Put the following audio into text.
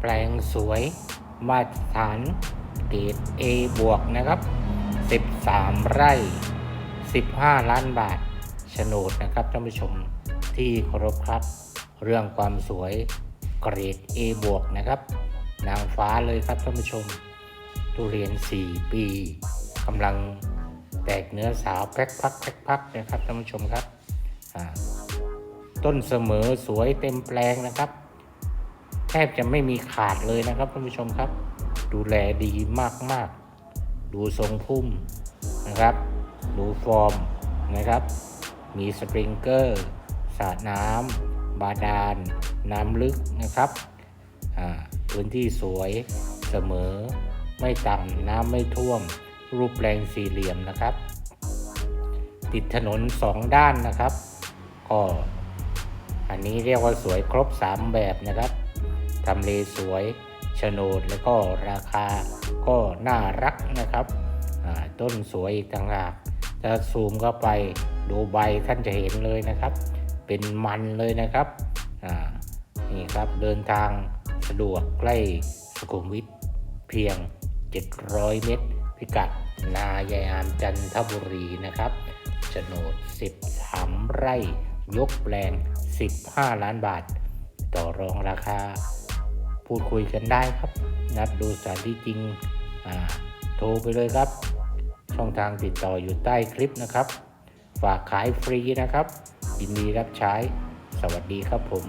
แปลงสวย มาตรฐานเกรด A บวกนะครับ 13 ไร่ 15 ล้านบาทโฉนดนะครับท่านผู้ชมที่เคารพครับ เรื่องความสวยเกรด A บวกนะครับ นางฟ้าเลยครับท่านผู้ชม ทุเรียน 4 ปีกำลังแตกเนื้อสาวแพ็คพักแพ็คพักนะครับท่านผู้ชมครับ ต้นเสมอสวยเต็มแปลงนะครับ บจะไม่มีขาดเลยนะครับท่านผู้ชมครับ ดูแลดีมากๆ ดูทรงพุ่มนะครับ ดูฟอร์มนะครับ มีสปริงเกอร์สระน้ำบาดาล น้ำลึกนะครับอ่าพื้นที่สวยเสมอ ไม่ต่ำน้ำไม่ท่วม รูปแปลงสี่เหลี่ยมนะครับ ติดถนนสองด้านนะครับ ก็อันนี้เรียกว่าสวยครบ 3 แบบนะครับ ทำเลสวยโฉนดแล้วก็ราคาก็น่ารักนะครับต้นสวยอีกต่างหากถ้าซูมเข้าไปดูใบท่านจะเห็นเลยนะครับ เป็นมันเลยนะครับนี่ครับเดินทางสะดวกใกล้สุขุมวิทเพียง 700 เมตร พิกัด นายายอามจันทบุรีนะครับโฉนด 13 ไร่ ยกแปลง 15 ล้านบาท ต่อรองราคา พูดคุยกันได้ครับนัดดูสถานที่จริงโทรไปเลยครับ ช่องทางติดต่ออยู่ใต้คลิปนะครับ ฝากขายฟรีนะครับยินดีรับใช้ สวัสดีครับผม